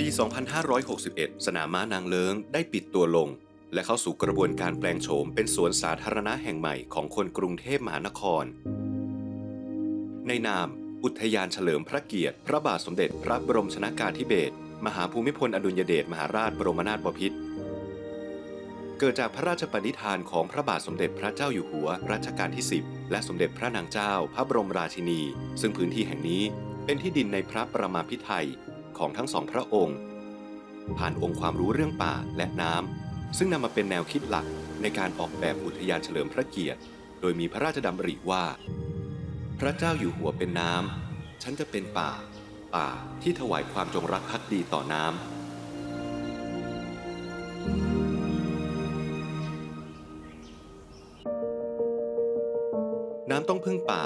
ปี 2561 สนามม้านางเลิงได้ปิดตัวลง และเข้าสู่กระบวนการแปลงโฉมเป็นสวนสาธารณะแห่งใหม่ของคนกรุงเทพมหานคร ในนาม อุทยานเฉลิมพระเกียรติ พระบาทสมเด็จพระบรมชนากาธิเบศรมหาภูมิพลอดุลยเดชมหาราชบรมนาถบพิตรเกิดจากพระราชปณิธานของพระบาทสมเด็จพระเจ้าอยู่หัวรัชกาลที่ 10 และสมเด็จพระนางเจ้าพระบรมราชินี ซึ่งพื้นที่แห่งนี้เป็นที่ดินในพระประมาพิไทย ของทั้งสองพระองค์ ผ่านองค์ความรู้เรื่องป่าและน้ำซึ่งนำมาเป็นแนวคิดหลักในการออกแบบอุทยานเฉลิมพระเกียรติ โดยมีพระราชดำริว่า พระเจ้าอยู่หัวเป็นน้ำฉันจะเป็นป่า ป่าที่ถวายความจงรักภักดีต่อน้ำน้ำต้องพึ่งป่า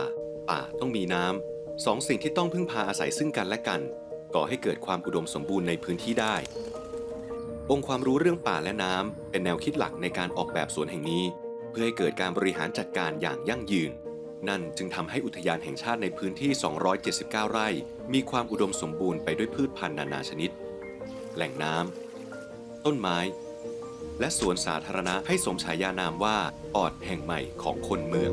ป่าต้องมีน้ำ สองสิ่งที่ต้องพึ่งพาอาศัยซึ่งกันและกัน ก่อให้เกิดความอุดมสมบูรณ์ในพื้นที่ได้ องค์ความรู้เรื่องป่าและน้ำเป็นแนวคิดหลักในการออกแบบสวนแห่งนี้ เพื่อให้เกิดการบริหารจัดการอย่างยั่งยืน นั่นจึงทำให้อุทยานแห่งชาติในพื้นที่ 279 ไร่ มีความอุดมสมบูรณ์ไปด้วยพืชพันธุ์นานาชนิด แหล่งน้ำต้นไม้ และสวนสาธารณะให้สมฉายานามว่าปอดแห่งใหม่ของคนเมือง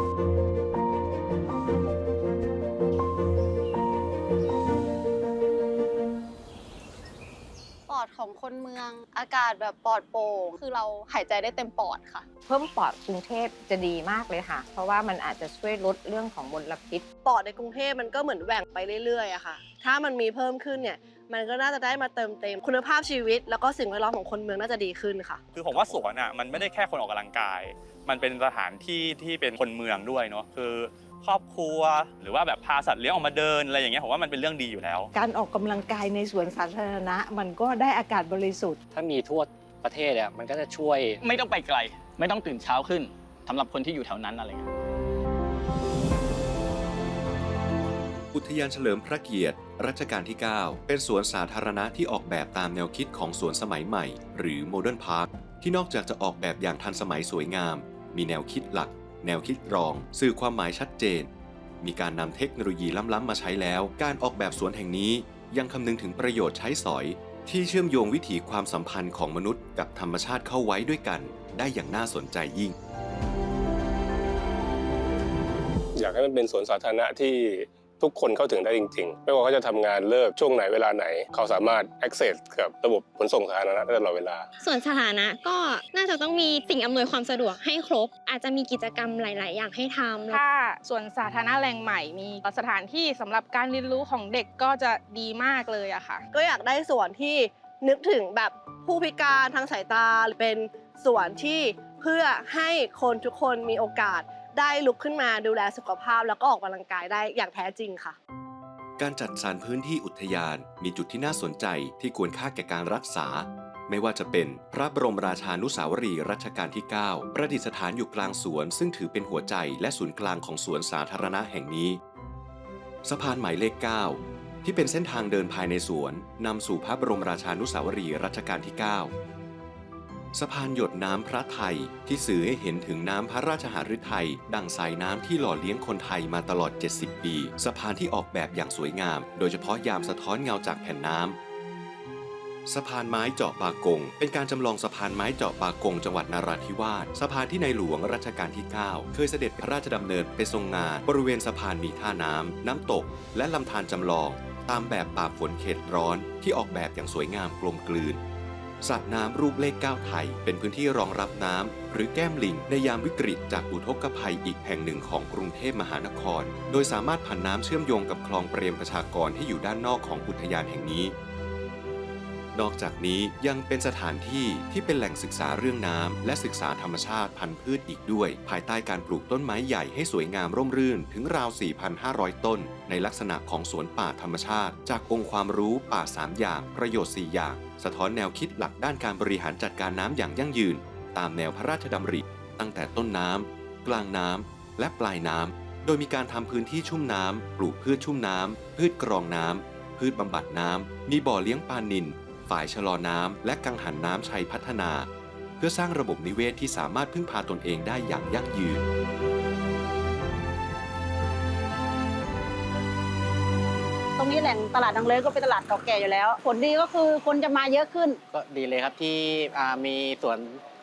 ของคนเมือง อากาศแบบปลอดโปร่ง คือเราหายใจได้เต็มปอดค่ะ เพิ่มปอดกรุงเทพจะดีมากเลยค่ะ เพราะว่ามันอาจจะช่วยลดเรื่องของมลพิษ ปอดในกรุงเทพมันก็เหมือนแหว่งไปเรื่อยๆอะค่ะ ถ้ามันมีเพิ่มขึ้นเนี่ยมันก็น่าจะได้มาเติมเต็มคุณภาพชีวิต แล้วก็สิ่งแวดล้อมของคนเมืองน่าจะดีขึ้นค่ะ คือผมว่าสวนอะมันไม่ได้แค่คนออกกำลังกาย มันเป็นสถานที่ที่เป็นคนเมืองด้วยเนาะคือ ครอบครัว หรือว่าแบบพาสัตว์เลี้ยงออกมาเดินอะไรอย่างเงี้ยผมว่ามันเป็นเรื่องดีอยู่แล้ว การออกกำลังกายในสวนสาธารณะ มันก็ได้อากาศบริสุทธิ์ ถ้ามีทั่วประเทศอะมันก็จะช่วย ไม่ต้องไปไกล ไม่ต้องตื่นเช้าขึ้นสำหรับคนที่อยู่แถวนั้นอะไรเงี้ยอุทยานเฉลิมพระเกียรติ รัชกาลที่ 9 เป็นสวนสาธารณะที่ออกแบบตามแนวคิดของสวนสมัยใหม่ หรือโมเดิร์นพาร์คที่นอกจากจะออกแบบอย่างทันสมัยสวยงาม มีแนวคิดหลัก แนวคิดรองสื่อความหมายชัดเจน มีการนำเทคโนโลยีล้ำๆมาใช้แล้ว การออกแบบสวนแห่งนี้ยังคำนึงถึงประโยชน์ใช้สอย ที่เชื่อมโยงวิถีความสัมพันธ์ของมนุษย์กับธรรมชาติเข้าไว้ด้วยกัน ได้อย่างน่าสนใจยิ่ง อยากให้มันเป็นสวนสาธารณะที่ ทุกคนเข้าถึงได้จริง ๆ ไม่ว่าเขาจะทำงานเลิกช่วงไหนเวลาไหน เขาสามารถ access กับระบบขนส่งสาธารณะได้ตลอดเวลา ส่วนสถานะก็น่าจะต้องมีสิ่งอำนวยความสะดวกให้ครบ อาจจะมีกิจกรรมหลาย ๆ อย่างให้ทำถ้าส่วนสาธารณะแหล่งใหม่มีสถานที่สำหรับการเรียนรู้ของเด็กก็จะดีมากเลยอะค่ะ ก็อยากได้สวนที่นึกถึงแบบผู้พิการทางสายตาหรือเป็นสวนที่ เพื่อให้คนทุกคนมีโอกาสได้ลุกขึ้นมาดูแลสุขภาพแล้วก็ออกกำลังกายได้อย่างแท้จริงค่ะ การจัดสรรพื้นที่อุทยานมีจุดที่น่าสนใจที่ควรค่าแก่การรักษา ไม่ว่าจะเป็นพระบรมราชานุสาวรีย์รัชกาลที่ 9 ประดิษฐานอยู่กลางสวน ซึ่งถือเป็นหัวใจและศูนย์กลางของสวนสาธารณะแห่งนี้ สะพานหมายเลข 9 ที่เป็นเส้นทางเดินภายในสวนนำสู่พระบรมราชานุสาวรีย์รัชกาลที่ 9 สะพานหยดน้ำพระไทยที่สื่อให้เห็นถึงน้ำพระราชหฤทัยดังสายน้ำที่หล่อเลี้ยงคนไทยมาตลอด 70 ปี สะพานที่ออกแบบอย่างสวยงาม โดยเฉพาะยามสะท้อนเงาจากแผ่นน้ำสะพานไม้เจาะบากง เป็นการจำลองสะพานไม้เจาะบากงจังหวัดนาราธิวาสสะพานที่ในหลวงรัชกาลที่ 9 เคยเสด็จพระราชดำเนินไปทรงงาน บริเวณสะพานมีท่าน้ำ น้ำตก และลำธารจำลอง ตามแบบป่าฝนเขตร้อน ที่ออกแบบอย่างสวยงามกลมกลืน สระน้ำรูปเลข 9 ไทย เป็นพื้นที่รองรับน้ำหรือแก้มลิง ในยามวิกฤตจากอุทกภัยอีกแห่งหนึ่งของกรุงเทพมหานคร โดยสามารถผ่านน้ำเชื่อมโยงกับคลองเปรมประชากรที่อยู่ด้านนอกของอุทยานแห่งนี้ นอกจากนี้ยังเป็นสถานที่ที่เป็นแหล่งศึกษาเรื่องน้ำและศึกษาธรรมชาติพันธุ์พืชอีกด้วย ภายใต้การปลูกต้นไม้ใหญ่ให้สวยงามร่มรื่นถึงราว 4,500 ต้น ในลักษณะของสวนป่าธรรมชาติ จากองค์ความรู้ป่า 3 อย่าง ประโยชน์ 4 อย่าง สะท้อนแนวคิดหลักด้านการบริหารจัดการน้ำอย่างยั่งยืน ตามแนวพระราชดำริ ตั้งแต่ต้นน้ำกลางน้ำและปลายน้ำโดยมีการทำพื้นที่ชุ่มน้ำปลูกพืชชุ่มน้ำพืชกรองน้ำพืชบำบัดน้ำมีบ่อเลี้ยงปลานิล ฝ่ายชะลอน้ำและกังหันน้ำชัยพัฒนา เพื่อสร้างระบบนิเวศที่สามารถพึ่งพาตนเองได้อย่างยั่งยืนตตรงนี้แหล่งตลาดนางเลิ้งก็เป็นตลาดเก่าแก่อยู่แล้ว ผลดีก็คือคนจะมาเยอะขึ้น ก็ดีเลยครับที่อ่ามีสวน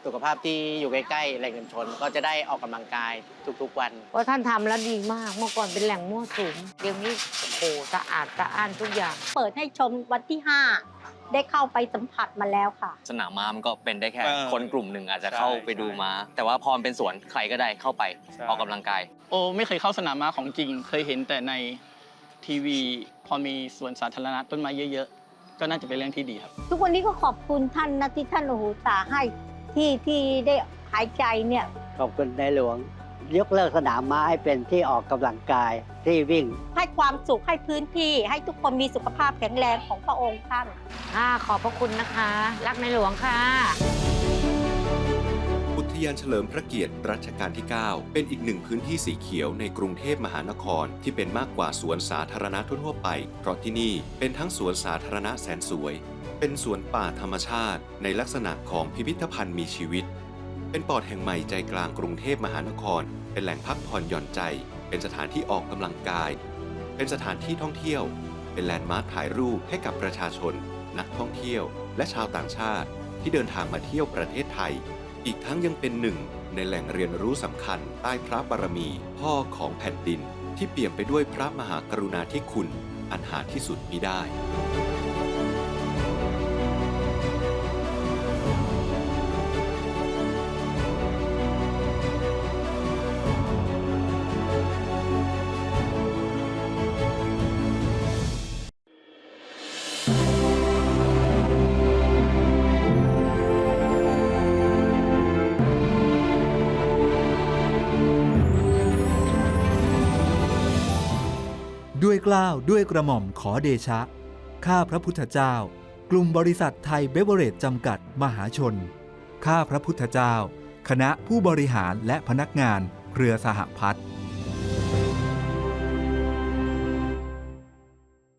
สุขภาพที่อยู่ใกล้ๆแหล่งชุมชนก็จะได้ออกกำลังกายทุกๆวัน เพราะท่านทำแล้วดีมาก เมื่อก่อนเป็นแหล่งมั่วสุมเดี๋ยวนี้โอ้โหสะอาดสะอ้านทุกอย่าง เปิดให้ชมวันที่ 5 ได้เข้าไปสัมผัสมาแล้วค่ะ สนามม้ามันก็เป็นได้แค่ เออคนกลุ่มหนึ่งอาจจะใช่เข้าไปดูใช่ม้า แต่ว่าพอมันเป็นสวนใครก็ได้เข้าไปใช่ ออกกำลังกาย โอ้ไม่เคยเข้าสนามม้าของจริง เคยเห็นแต่ในทีวี พอมีสวนสาธารณะต้นไม้เยอะๆ ก็น่าจะเป็นเรื่องที่ดีครับ ทุกวันนี้ก็ขอบคุณท่านนะที่ท่านโอ้โหตาให้ที่ที่ได้หายใจเนี่ย ขอบคุณในหลวง ยกเลิกสนามม้าให้เป็นที่ออกกำลังกายที่วิ่ง ให้ความสุขให้พื้นที่ ให้ทุกคนมีสุขภาพแข็งแรงของพระองค์ท่านค่ะขอบพระคุณนะคะ รักในหลวงค่ะ อุทยานเฉลิมพระเกียรติรัชกาลที่ 9 เป็นอีกหนึ่งพื้นที่สีเขียวในกรุงเทพมหานคร ที่เป็นมากกว่าสวนสาธารณะทั่วๆไป เพราะที่นี่เป็นทั้งสวนสาธารณะแสนสวย เป็นสวนป่าธรรมชาติ ในลักษณะของพิพิธภัณฑ์มีชีวิต เป็นปอดแห่งใหม่ใจกลางกรุงเทพมหานคร เป็นแหล่งพักผ่อนหย่อนใจ เป็นสถานที่ออกกำลังกาย เป็นสถานที่ท่องเที่ยว เป็นแลนด์มาร์คถ่ายรูปให้กับประชาชน นักท่องเที่ยว และชาวต่างชาติ ที่เดินทางมาเที่ยวประเทศไทย อีกทั้งยังเป็นหนึ่ง ในแหล่งเรียนรู้สำคัญ ใต้พระบารมี พ่อของแผ่นดิน ที่เปี่ยมไปด้วยพระมหากรุณาธิคุณ อันหาที่สุดมิได้ กล้าวด้วยกระหม่อมขอเดชะ ข้าพระพุทธเจ้า กลุ่มบริษัทไทยเบเวอเรจจำกัดมหาชน ข้าพระพุทธเจ้า คณะผู้บริหารและพนักงานเครือสหพัฒน์